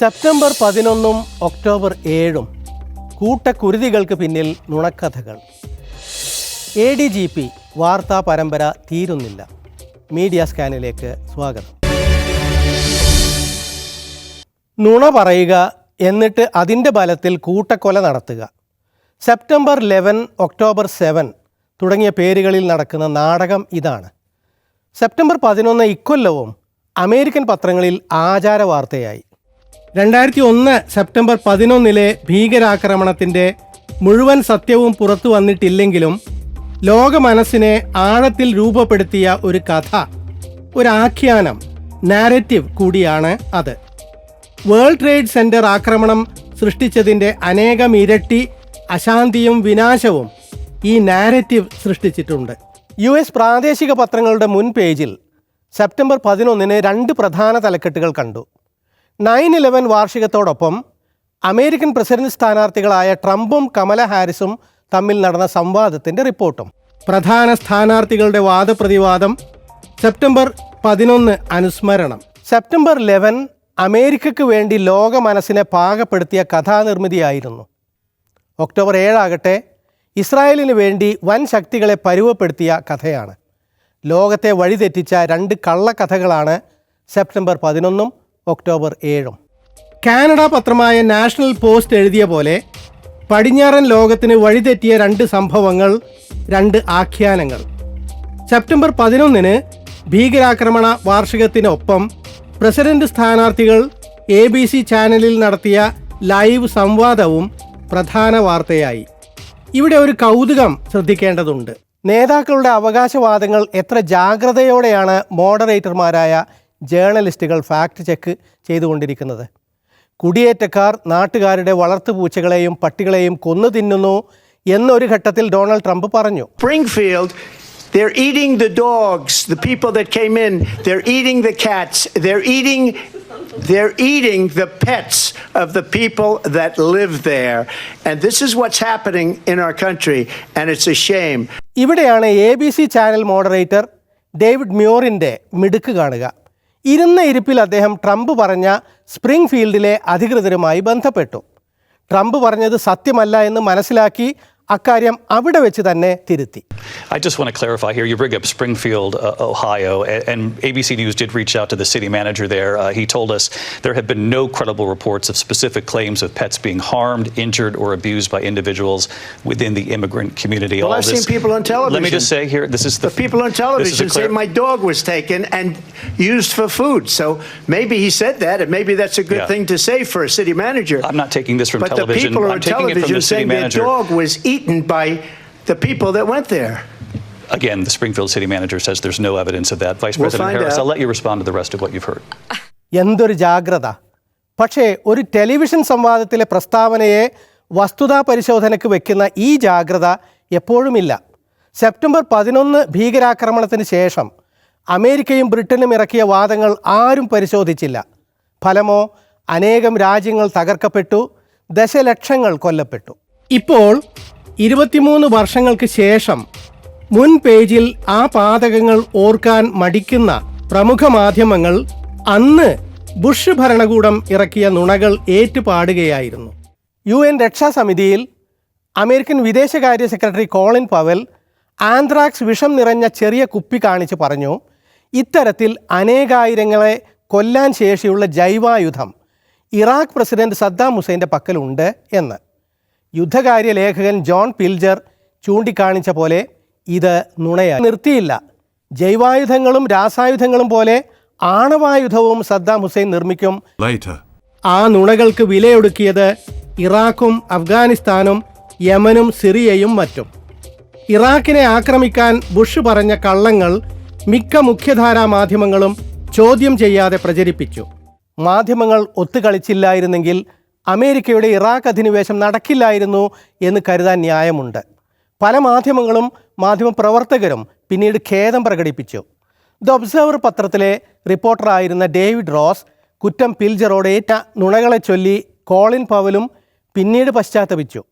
September പതിനൊന്നും October ഏഴും കൂട്ടക്കുരുതികൾക്ക് പിന്നിൽ നുണക്കഥകൾ. എ ഡി ജി പി വാർത്താ പരമ്പര തീരുന്നില്ല. മീഡിയ സ്കാനിലേക്ക് സ്വാഗതം. നുണ പറയുക എന്നിട്ട് അതിന്റെ ബലത്തിൽ കൂട്ടക്കൊല നടത്തുക. സെപ്റ്റംബർ ലെവൻ ഒക്ടോബർ സെവൻ തുടങ്ങിയ പേരുകളിൽ നടക്കുന്ന നാടകം ഇതാണ്. സെപ്റ്റംബർ പതിനൊന്ന് ഇക്കൊല്ലവും അമേരിക്കൻ പത്രങ്ങളിൽ ആചാര വാർത്തയായി രണ്ടായിരത്തി ഒന്ന് സെപ്റ്റംബർ പതിനൊന്നിലെ ഭീകരാക്രമണത്തിന്റെ മുഴുവൻ സത്യവും പുറത്തു വന്നിട്ടില്ലെങ്കിലും ലോക മനസ്സിനെ ആഴത്തിൽ രൂപപ്പെടുത്തിയ ഒരു കഥ ഒരാഖ്യാനം നാരറ്റീവ് കൂടിയാണ് അത്. വേൾഡ് ട്രേഡ് സെന്റർ ആക്രമണം സൃഷ്ടിച്ചതിന്റെ അനേകം ഇരട്ടി അശാന്തിയും വിനാശവും ഈ നാരറ്റീവ് സൃഷ്ടിച്ചിട്ടുണ്ട്. യു എസ് പ്രാദേശിക പത്രങ്ങളുടെ മുൻ പേജിൽ സെപ്റ്റംബർ പതിനൊന്നിന് രണ്ട് പ്രധാന തലക്കെട്ടുകൾ കണ്ടു. നയൻ ഇലവൻ വാർഷികത്തോടൊപ്പം അമേരിക്കൻ പ്രസിഡന്റ് സ്ഥാനാർത്ഥികളായ ട്രംപും കമല ഹാരിസും തമ്മിൽ നടന്ന സംവാദത്തിന്റെ റിപ്പോർട്ടും. പ്രധാന സ്ഥാനാർത്ഥികളുടെ വാദപ്രതിവാദം. സെപ്റ്റംബർ പതിനൊന്ന് അനുസ്മരണം. സെപ്റ്റംബർ ലെവൻ അമേരിക്കയ്ക്ക് വേണ്ടി ലോക മനസ്സിനെ പാകപ്പെടുത്തിയ കഥാനിർമ്മിതിയായിരുന്നു. ഒക്ടോബർ ഏഴാകട്ടെ ഇസ്രായേലിന് വേണ്ടി വൻ ശക്തികളെ പരുവപ്പെടുത്തിയ കഥയാണ്. ലോകത്തെ വഴിതെറ്റിച്ച രണ്ട് കള്ളക്കഥകളാണ് സെപ്റ്റംബർ പതിനൊന്നും ഒക്ടോബർ ഏഴും. കാനഡ പത്രമായ നാഷണൽ പോസ്റ്റ് എഴുതിയ പോലെ പടിഞ്ഞാറൻ ലോകത്തിന് വഴിതെറ്റിയ രണ്ട് സംഭവങ്ങൾ രണ്ട് ആഖ്യാനങ്ങൾ. സെപ്റ്റംബർ പതിനൊന്നിന് ഭീകരാക്രമണ വാർഷികത്തിനൊപ്പം പ്രസിഡന്റ് സ്ഥാനാർത്ഥികൾ എ ബി സി ചാനലിൽ നടത്തിയ ലൈവ് സംവാദവും പ്രധാന വാർത്തയായി. ഇവിടെ ഒരു കൗതുകം ശ്രദ്ധിക്കേണ്ടതുണ്ട്. നേതാക്കളുടെ അവകാശവാദങ്ങൾ എത്ര ജാഗ്രതയോടെയാണ് മോഡറേറ്റർമാരായ ജേർണലിസ്റ്റുകൾ ഫാക്ട് ചെക്ക് ചെയ്തുകൊണ്ടിരിക്കുന്നത് കുടിയേറ്റക്കാർ നാട്ടുകാരുടെ വളർത്തുപൂച്ചകളെയും പട്ടികളെയും കൊന്നു തിന്നുന്നു എന്നൊരു ഘട്ടത്തിൽ ഡൊണാൾഡ് ട്രംപ് പറഞ്ഞു Springfield, they're eating the dogs, the people that came in, they're eating the cats, they're eating they're eating the pets of the people that live there. And this is what's happening in our country and it's a shame. ഇവിടെയാണ് A B C channel moderator David മ്യൂറിന്റെ മിടുക്ക് കാണുക ഇരുന്ന ഇരിപ്പിൽ അദ്ദേഹം Trump പറഞ്ഞ spring ഫീൽഡിലെ അധികൃതരുമായി ബന്ധപ്പെട്ടു. Trump പറഞ്ഞത് സത്യമല്ല എന്ന് മനസ്സിലാക്കി അക്കാര്യം അവിടെ വെച്ച് തന്നെ തിരുത്തി I just want to clarify here. You bring up Springfield, uh, Ohio, and, and ABC News did reach out to the city manager there. Uh, he told us there have been no credible reports of specific claims of pets being harmed, injured, or abused by individuals within the immigrant community. Well, All I've this- seen people on television. Let me just say here, this is the The people on this is a television say clar- my dog was taken and used for food. So maybe he said that, and maybe that's a good Yeah. thing to say for a city manager. I'm not taking this from but television. the people I'm on taking it from television the city saying their manager. dog was eaten by the people that went there. Again, the Springfield city manager says there's no evidence of that. Vice We'll President Harris, out. I'll let you respond to the rest of what you've heard. എന്തൊരു ജാഗ്രത പക്ഷേ ഒരു television സംവാദത്തിലെ പ്രസ്താവനയെ വസ്തുതാ പരിശോധനയ്ക്ക് വെക്കുന്ന ഈ ജാഗ്രത എപ്പോഴുമില്ല September പതിനൊന്ന് ഭീകരാക്രമണത്തിന് ശേഷം അമേരിക്കയും ബ്രിട്ടനും ഇറക്കിയ വാദങ്ങൾ ആരും പരിശോധിച്ചില്ല ഫലമോ അനേകം രാജ്യങ്ങൾ തകർക്കപ്പെട്ടു ദശലക്ഷങ്ങൾ കൊല്ലപ്പെട്ടു ഇപ്പോൾ ഇരുപത്തിമൂന്ന് വർഷങ്ങൾക്ക് ശേഷം മുൻ പേജിൽ ആ പാതകങ്ങൾ ഓർക്കാൻ മടിക്കുന്ന പ്രമുഖ മാധ്യമങ്ങൾ അന്ന് ബുഷ് ഭരണകൂടം ഇറക്കിയ നുണകൾ ഏറ്റുപാടുകയായിരുന്നു. യു എൻ രക്ഷാസമിതിയിൽ അമേരിക്കൻ വിദേശകാര്യ സെക്രട്ടറി കോളിൻ പവൽ ആന്ത്രാക്സ് വിഷം നിറഞ്ഞ ചെറിയ കുപ്പി കാണിച്ച് പറഞ്ഞു ഇത്തരത്തിൽ അനേകായിരങ്ങളെ കൊല്ലാൻ ശേഷിയുള്ള ജൈവായുധം ഇറാഖ് പ്രസിഡന്റ് സദ്ദാം ഹുസൈന്റെ പക്കലുണ്ട് എന്ന്. യുദ്ധകാര്യ ലേഖകൻ ജോൺ പിൽജർ ചൂണ്ടിക്കാണിച്ച പോലെ ഇത് നുണയായി നിർത്തിയില്ല. ജൈവായുധങ്ങളും രാസായുധങ്ങളും പോലെ ആണവായുധവും സദ്ദാം ഹുസൈൻ നിർമ്മിക്കും. Later. ആ നുണകൾക്ക് വിലയൊടുക്കിയത് ഇറാഖും അഫ്ഗാനിസ്ഥാനും യമനും സിറിയയും മറ്റും. ഇറാഖിനെ ആക്രമിക്കാൻ ബുഷ് പറഞ്ഞ കള്ളങ്ങൾ മിക്ക മുഖ്യധാരാ മാധ്യമങ്ങളും ചോദ്യം ചെയ്യാതെ പ്രചരിപ്പിച്ചു. മാധ്യമങ്ങൾ ഒത്തുകളിച്ചില്ലായിരുന്നെങ്കിൽ അമേരിക്കയുടെ ഇറാഖ് അധിനിവേശം നടക്കില്ലായിരുന്നു എന്ന് കരുതാൻ ന്യായമുണ്ട്. പല മാധ്യമങ്ങളും മാധ്യമപ്രവർത്തകരും പിന്നീട് ഖേദം പ്രകടിപ്പിച്ചു. ദ ഒബ്സർവർ പത്രത്തിലെ റിപ്പോർട്ടറായിരുന്ന ഡേവിഡ് റോസ് കുറ്റം പിൽജറോട് ഏറ്റ നുണകളെ ചൊല്ലി കോളിൻ പവലും പിന്നീട് പശ്ചാത്തപിച്ചു.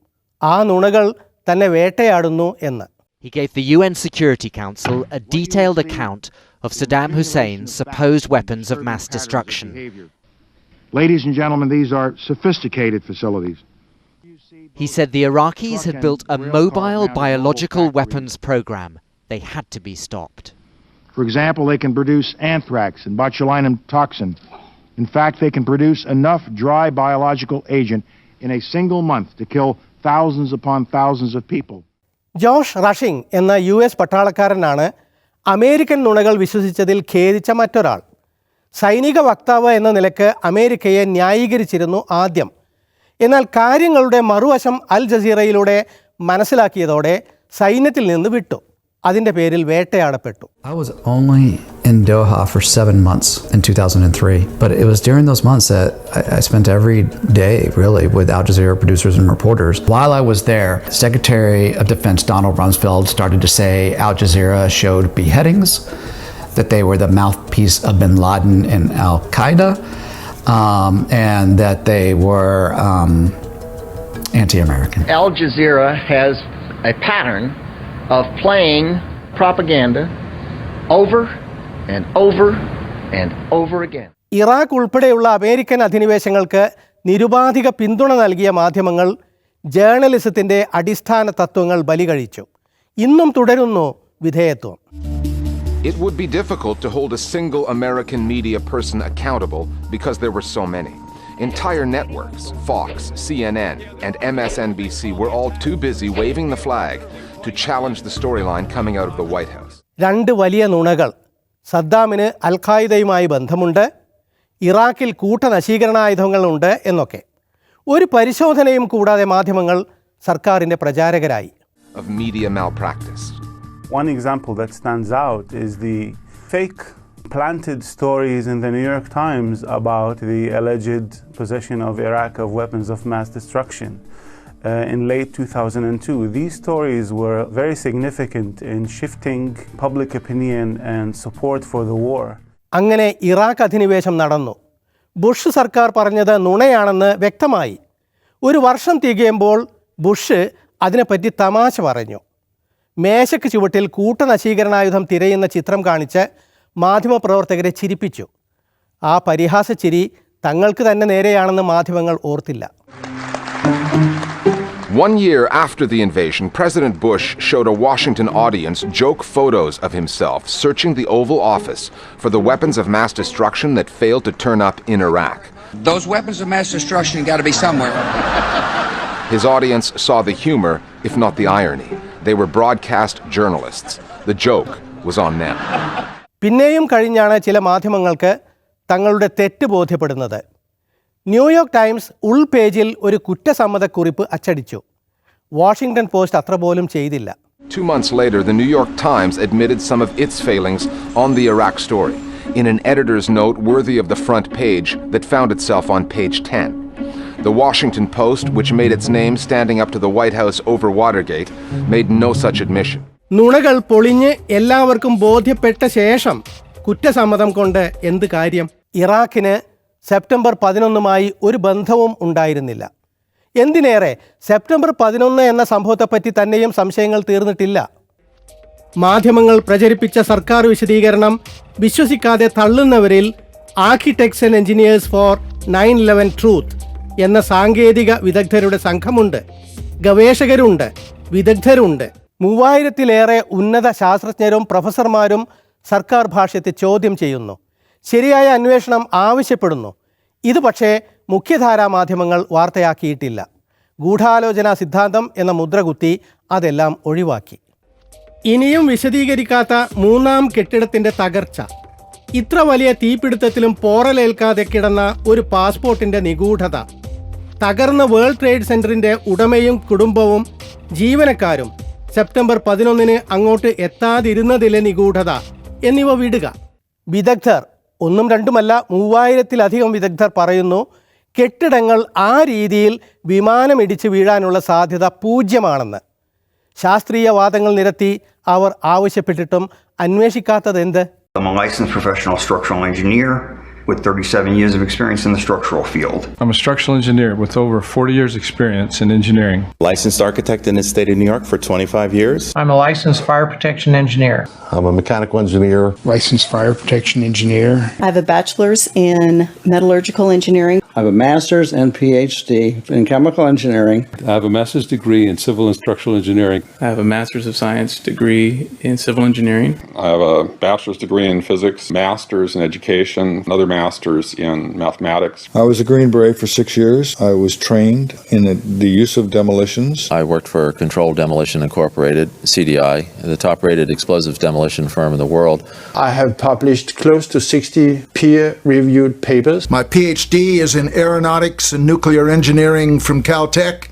ആ നുണകൾ തന്നെ വേട്ടയാടുന്നു എന്ന്. He gave the UN Security Council a detailed account of Saddam Hussein's supposed weapons of mass destruction. Ladies and gentlemen, these are sophisticated facilities. He said the Iraqis had built a mobile biological weapons program. They had to be stopped. For example, they can produce anthrax and botulinum toxin. In fact, they can produce enough dry biological agent in a single month to kill thousands upon thousands of people. Josh Rushing എന്ന U S പട്ടാളക്കാരനാണ് American നുണകൾ വിശ്വസിച്ചതിൽ ഖേദിച്ച മറ്റൊരാൾ സൈനിക വക്താവ് എന്ന നിലയ്ക്ക് അമേരിക്കയെ ന്യായീകരിച്ചിരുന്നു ആദ്യം എന്നാൽ കാര്യങ്ങളുടെ മറുവശം അൽ ജസീറയിലൂടെ മനസ്സിലാക്കിയതോടെ സൈന്യത്തിൽ നിന്ന് വിട്ടു അതിന്റെ പേരിൽ വേട്ടയാടപ്പെട്ടു I was only in Doha for seven months in 2003, but it was during those months that I, I spent every day really with Al Jazeera producers and reporters. While I was there, Secretary of Defense Donald Rumsfeld started to say Al Jazeera showed beheadings, that they were the mouthpiece of bin Laden and Al Qaeda, um, and that they were um, anti American. Al Jazeera has a pattern of playing propaganda over and over and over again. Iraq ഉൾപ്പെടെയുള്ള American അധിനിവേശങ്ങൾക്ക് നിരുപാധിക പിന്തുണ നൽകിയ മാധ്യമങ്ങൾ ജേർണലിസത്തിന്റെ അടിസ്ഥാന തത്വങ്ങൾ ബലികഴിച്ചു ഇന്നും തുടരുന്നു വിധേയത്വം It would be difficult to hold a single American media person accountable because there were so many. Entire networks, Fox, CNN, and MSNBC, were all too busy waving the flag to challenge the storyline coming out of the White House. രണ്ട് വലിയ നുണകൾ സദ്ദാമിന് അൽ ഖായിദയുമായി ബന്ധമുണ്ട് ഇറാഖിൽ കൂട്ടനശീകരണായുധങ്ങളുണ്ട് എന്നൊക്കെ ഒരു പരിശോധനയും കൂടാതെ മാധ്യമങ്ങൾ സർക്കാരിന്റെ പ്രചാരകരായി Of media malpractice. One example that stands out is the fake planted stories in the New York Times about the alleged possession of Iraq of weapons of mass destruction uh, in late 2002. These stories were very significant in shifting public opinion and support for the war. അങ്ങനെ Iraq അധിനിവേശം നടന്നു Bush സർക്കാർ പറഞ്ഞത് നുണയാണെന്ന് വ്യക്തമായി ഒരു വർഷം തികയുമ്പോൾ Bush അതിനെപ്പറ്റി തമാശ പറഞ്ഞു മേശയ്ക്ക് ചുവട്ടിൽ കൂട്ടനശീകരണായുധം തിരയുന്ന ചിത്രം കാണിച്ച് മാധ്യമപ്രവർത്തകരെ ചിരിപ്പിച്ചു ആ പരിഹാസ ചിരി തങ്ങൾക്ക് തന്നെ നേരെയാണെന്ന് മാധ്യമങ്ങൾ ഓർത്തില്ല One year after the invasion, President Bush showed a Washington audience joke photos of himself searching the Oval Office for the weapons of mass destruction that failed to turn up in Iraq. Those weapons of mass destruction got to be somewhere. His audience saw the humor, if not the irony. They were broadcast journalists. The joke was on them. പിന്നെയും കഴിഞ്ഞാണ് ചില മാധ്യമങ്ങൾക്ക് തങ്ങളുടെ തെറ്റ് ബോധ്യപ്പെടുന്നത് New York times ഉൾ പേജിൽ ഒരു കുറ്റസമ്മതക്കുറിപ്പ് അച്ചടിച്ചു വാഷിംഗ്ടൺ പോസ്റ്റ് അത്ര പോലും ചെയ്തില്ല Two months later, the New York Times admitted some of its failings on the Iraq story in an editor's note worthy of the front page that found itself on page 10. The Washington Post, which made its name standing up to the White House over Watergate, made no such admission. നുണകൾ പൊളിഞ്ഞ് എല്ലാവർക്കും ബോധ്യപ്പെട്ട ശേഷം കുറ്റസമ്മതം കൊണ്ട് എന്ത് കാര്യം? ഇറാഖിന് September പതിനൊന്നുമായി ഒരു ബന്ധവും ഉണ്ടായിരുന്നില്ല. എന്തിനേറെ സെപ്റ്റംബർ പതിനൊന്ന് എന്ന സംഭവത്തെപ്പറ്റി തന്നെയും സംശയങ്ങൾ തീർന്നിട്ടില്ല. മാധ്യമങ്ങൾ പ്രചരിപ്പിച്ച സർക്കാർ വിശദീകരണം വിശ്വസിക്കാതെ തള്ളുന്നവരിൽ architecture engineers for nine eleven truth എന്ന സാങ്കേതിക വിദഗ്ധരുടെ സംഘമുണ്ട്. ഗവേഷകരുണ്ട്. വിദഗ്ധരുണ്ട്. മൂവായിരത്തിലേറെ ഉന്നത ശാസ്ത്രജ്ഞരും പ്രൊഫസർമാരും സർക്കാർ ഭാഷ്യത്തെ ചോദ്യം ചെയ്യുന്നു. ശരിയായ അന്വേഷണം ആവശ്യപ്പെടുന്നു. ഇത് പക്ഷേ മുഖ്യധാരാ മാധ്യമങ്ങൾ വാർത്തയാക്കിയിട്ടില്ല. ഗൂഢാലോചന സിദ്ധാന്തം എന്ന മുദ്രകുത്തി അതെല്ലാം ഒഴിവാക്കി. ഇനിയും വിശദീകരിക്കാത്ത മൂന്നാം കെട്ടിടത്തിന്റെ തകർച്ച. ഇത്ര വലിയ തീപിടുത്തത്തിലും പോറലേൽക്കാതെ കിടന്ന ഒരു പാസ്പോർട്ടിന്റെ നിഗൂഢത. തകർന്ന വേൾഡ് ട്രേഡ് സെന്ററിന്റെ ഉടമയും കുടുംബവും ജീവനക്കാരും സെപ്റ്റംബർ പതിനൊന്നിന് അങ്ങോട്ട് എത്താതിരുന്നതിലെ നിഗൂഢത എന്നിവ വിടുക. വിദഗ്ധർ ഒന്നും രണ്ടുമല്ല മൂവായിരത്തിലധികം വിദഗ്ധർ പറയുന്നു കെട്ടിടങ്ങൾ ആ രീതിയിൽ വിമാനമിടിച്ച് വീഴാനുള്ള സാധ്യത പൂജ്യമാണെന്ന്. ശാസ്ത്രീയ a licensed professional structural engineer. With 37 years of experience in the structural field. I'm a structural engineer with over 40 years' experience in engineering. Licensed architect in the state of New York for 25 years. I'm a licensed fire protection engineer. I'm a mechanical engineer. Licensed fire protection engineer. I have a bachelor's in metallurgical engineering. I have a master's and PhD in chemical engineering. I have a master's degree in civil and structural engineering. I have a master's of science degree in civil engineering. I have a bachelor's degree in physics, master's in education, another master's in mathematics. I was a Green Beret for six years. I was trained in the use of demolitions. I worked for Controlled Demolition Incorporated, CDI, the top rated explosives demolition firm in the world. I have published close to 60 peer reviewed papers. My PhD is in aeronautics and nuclear engineering from Caltech.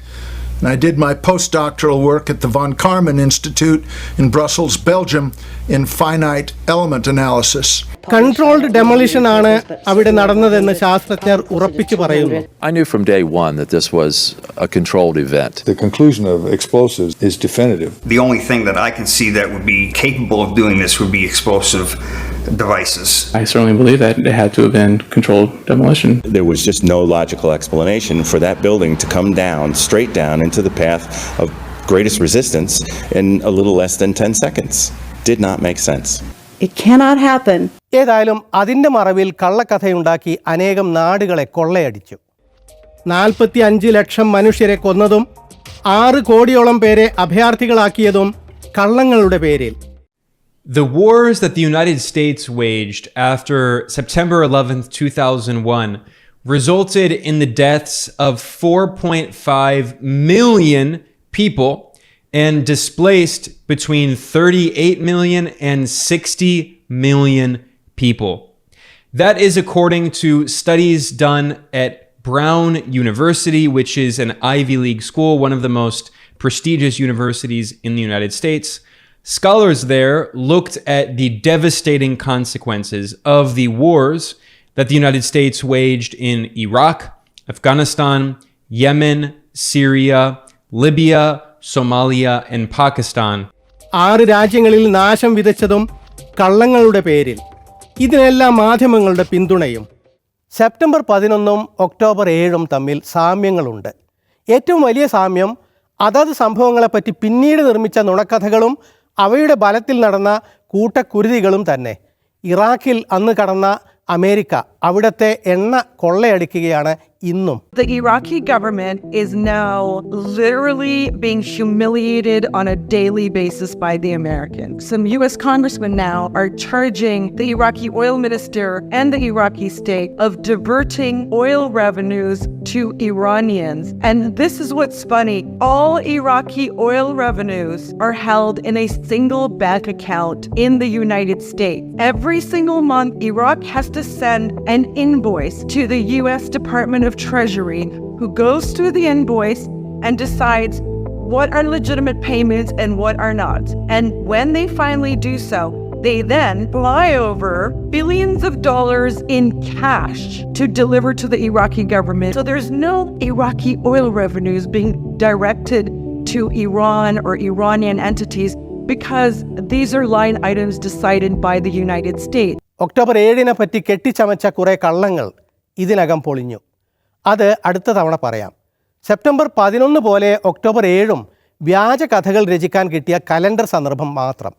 And I did my postdoctoral work at the Von Karman Institute in Brussels, Belgium, in finite element analysis. Controlled demolition ആണ് അവിടെ നടന്നതെന്ന് ശാസ്ത്രജ്ഞർ ഉറപ്പിച്ചു പറയുന്നു I knew from day one that this was a controlled event. The conclusion of explosives is definitive. The only thing that I can see that would be capable of doing this would be explosive devices. I certainly believe that it had to have been controlled demolition. There was just no logical explanation for that building to come down, straight down into the path of greatest resistance in a little less than 10 seconds. Did not make sense. It cannot happen. ഏതായാലും അതിൻ്റെ മറവിൽ കള്ളക്കഥയുണ്ടാക്കി അനേകം നാടുകളെ കൊള്ളയടിച്ചു നാൽപ്പത്തി അഞ്ച് ലക്ഷം മനുഷ്യരെ കൊന്നതും ആറ് കോടിയോളം പേരെ അഭയാർത്ഥികളാക്കിയതും കള്ളങ്ങളുടെ പേരിൽ The wars that the United States waged after September 11th, 2001, resulted in the deaths of 4.5 million people and displaced between 38 million and 60 million people. That is according to studies done at Brown University, which is an Ivy League school, one of the most prestigious universities in the United States. Scholars there looked at the devastating consequences of the wars that the United States waged in Iraq, Afghanistan, Yemen, Syria, Libya, Somalia, and Pakistan. ആറ് രാജ്യങ്ങളിൽ നാശം വിതച്ചതും കള്ളങ്ങളുടെ പേരിൽ. ഇതിനെല്ലാം മാധ്യമങ്ങളുടെ പിന്തുണയും. September പതിനൊന്നും October ഏഴും തമ്മിൽ സാമ്യങ്ങളുണ്ട്. ഏറ്റവും വലിയ സാമ്യം അതത് സംഭവങ്ങളെപ്പറ്റി പിന്നീട് നിർമ്മിച്ച നുണക്കഥകളും അവയുടെ ബലത്തിൽ നടന്ന കൂട്ടക്കുരുതികളും തന്നെ. ഇറാഖിൽ അന്ന് കടന്ന അമേരിക്ക അവിടുത്തെ എണ്ണ കൊള്ളയടിക്കുകയാണ് ഇന്നും The Iraqi government is now literally being humiliated on a daily basis by the Americans. Some US congressmen now are charging the Iraqi oil minister and the Iraqi state of diverting oil revenues to Iranians. And this is what's funny. All Iraqi oil revenues are held in a single bank account in the United States. Every single month, Iraq has to send an invoice to the US Department of Treasury, who goes through the invoice and decides what are legitimate payments and what are not. And when they finally do so, they then fly over billions of dollars in cash to deliver to the Iraqi government. So there's no Iraqi oil revenues being directed to Iran or Iranian entities because these are line items decided by the United States. October ഏഴിനെ പറ്റി കെട്ടിച്ചമച്ച കുറേ കള്ളങ്ങൾ ഇതിനകം പൊളിഞ്ഞു അത് അടുത്ത തവണ പറയാം. September പതിനൊന്ന് പോലെ ഒക്ടോബർ ഏഴും വ്യാജ കഥകൾ രചിക്കാൻ കിട്ടിയ കലണ്ടർ സന്ദർഭം മാത്രം.